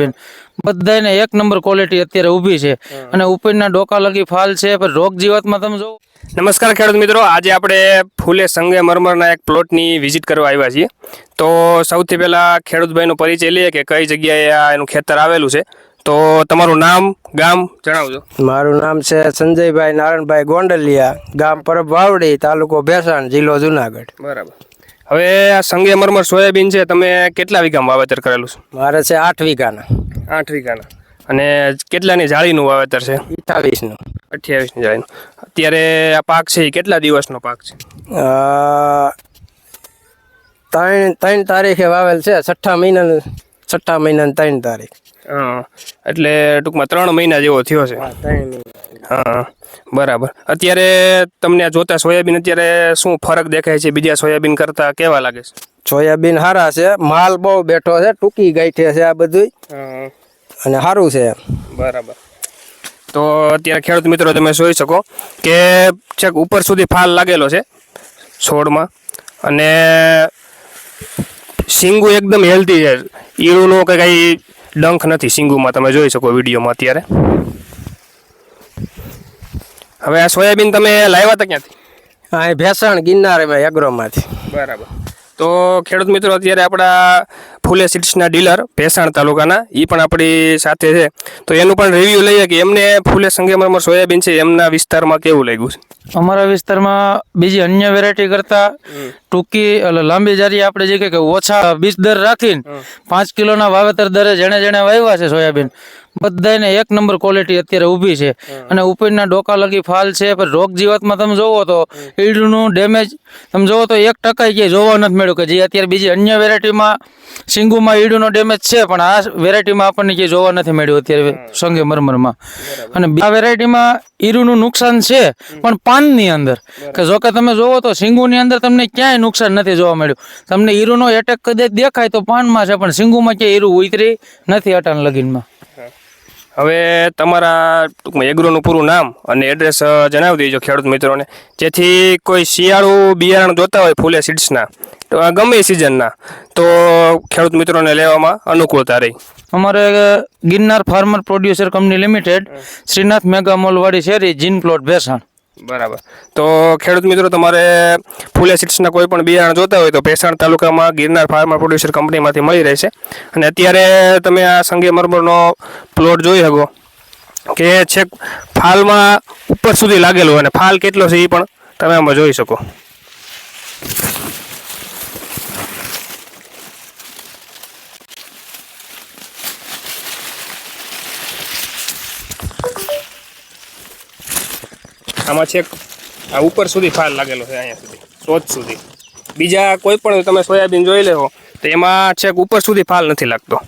બેન. બધાને એક નંબર ક્વોલિટી અત્યારે ઊભી છે. અને ઉપરના ડોકા લગી ફાલ છે પણ રોગ જીવાતમાં તમે જો નમસ્કાર ખેડૂત મિત્રો આજે આપણે ફૂલે સંગે મરમરના એક પ્લોટની વિઝિટ કરવા આવ્યા છીએ. તો સૌથી પહેલાં ખેડૂતભાઈનો પરિચય લઈએ કે કઈ જગ્યાએ આ એનું ખેતર આવેલું છે. તો તમારું નામ ગામ જણાવજો. મારું નામ છે સંજયભાઈ નારાયણભાઈ ગોંડલિયા ગામ પરબ વાવડી તાલુકો ભેસાણ જિલ્લો જુનાગઢ. બરાબર. હવે આ સંગે મરમર સોયાબીન છે તમે કેટલા વીઘામાં વાવેતર કરેલું છે? મારે છે આઠ વીઘાના. આઠ વીઘાના. અને કેટલાની જાળીનું વાવેતર છે? અઠ્ઠાવીસનું અઠ્યાવીસની જાળીનું. અત્યારે આ પાક છે એ કેટલા દિવસનો પાક છે? ત્રણ ત્રણ તારીખે વાવેલ છે છઠ્ઠા મહિનાનું. છઠ્ઠા મહિનાની ત્રણ તારીખ. હા એટલે ટૂંકમાં ત્રણ મહિના જેવો થયો છે. હા બરાબર. અત્યારે તમને આ જોતા સોયાબીન અત્યારે શું ફરક દેખાય છે? બીજા સોયાબીન કરતા કેવા લાગે છે? સોયાબીન સારા છે. માલ બહુ બેઠો છે ટૂંકી ગાંઠે છે આ બધું અને સારું છે. બરાબર. તો અત્યારે ખેડૂત મિત્રો તમે જોઈ શકો કે છેક ઉપર સુધી ફાલ લાગેલો છે છોડમાં. અને સિંગુ એકદમ હેલ્ધી છે. ઈળુનો કે કાંઈ ડંખ નથી સિંગુમાં તમે જોઈ શકો વિડીયોમાં અત્યારે. હવે આ સોયાબીન તમે લાવ્યા હતા ક્યાંથી? અહીં ભેસાણ ગિરનાર એમાં એગ્રોમાંથી બરાબર. તો ખેડૂત મિત્રો અત્યારે આપણા ફૂલે સીડ્સના ડીલર ભેસાણ તાલુકાના એ પણ આપણી સાથે છે. તો એનું પણ રિવ્યૂ લઈએ કે એમને ફૂલે સંગેમરમાં સોયાબીન છે એમના વિસ્તારમાં કેવું લાગ્યું છે? અમારા વિસ્તારમાં બીજી અન્ય વેરાયટી કરતા ટૂંકી એટલે લાંબી જારી આપણે જે કે ઓછા બીજ દર રાખીને પાંચ કિલોના વાવેતર દરે જેણે જેણે વાવ્યા છે સોયાબીન. બધાને એક નંબર ક્વોલિટી અત્યારે ઊભી છે. અને ઉપરના ડોકા લગી ફાલ છે પણ રોગ જીવાતમાં તમે જોવો તો ઈડનું ડેમેજ તમે જોવો તો એક ટકા ક્યાંય જોવા નથી મળ્યું કે જે અત્યારે બીજી અન્ય વેરાયટીમાં સિંગુમાં ઈડુનો ડેમેજ છે પણ આ વેરાયટીમાં આપણને ક્યાંય જોવા નથી મળ્યું અત્યારે સંગે મરમરમાં. અને આ વેરાયટીમાં ઈરુનું નુકસાન છે પણ પાનની અંદર. કે જો કે તમે જોવો તો સિંગુની અંદર તમને ક્યાંય નુકસાન નથી જોવા મળ્યું. તમને ઈરુનો એટેક કદાચ દેખાય તો પાનમાં છે પણ સિંગુમાં ક્યાંય ઈરુ ઉતરી નથી અટાણ લગીનમાં. હવે તમારા ટૂંકમાં એગ્રોનું પૂરું નામ અને એડ્રેસ જણાવી દેજો ખેડૂત મિત્રોને. જેથી કોઈ શિયાળુ બિયારણ જોતા હોય ફૂલે સીડ્સના તો આ ગમે સિઝનના તો ખેડૂત મિત્રોને લેવામાં અનુકૂળતા રહી. અમારે Girnar farmer producer company limited Shrinath mega મોલવાડી શેરી જીન પ્લોટ ભેસાણ. બરાબર. તો ખેડૂત મિત્રો, તમારે ફૂલે એસિડ્સના કોઈ પણ બિયારણ જોતા હોય તો ભેસાણ તાલુકામાં ગિરનાર ફાર્મર પ્રોડ્યુસર કંપનીમાંથી મળી રહેશે અને અત્યારે તમે આ સંગે મરમરનો પ્લોટ જોઈ શકો કે છેક ફાલમાં ઉપર સુધી લાગેલું અને ફાલ કેટલો છે એ પણ તમે આમાં જોઈ શકો. આમાં છેક આ ઉપર સુધી ફાલ લાગેલો છે અહીંયા સુધી સોચ સુધી. બીજા કોઈ પણ તમે સોયાબીન જોઈ લેવો, તો એમાં છેક ઉપર સુધી ફાલ નથી લાગતો.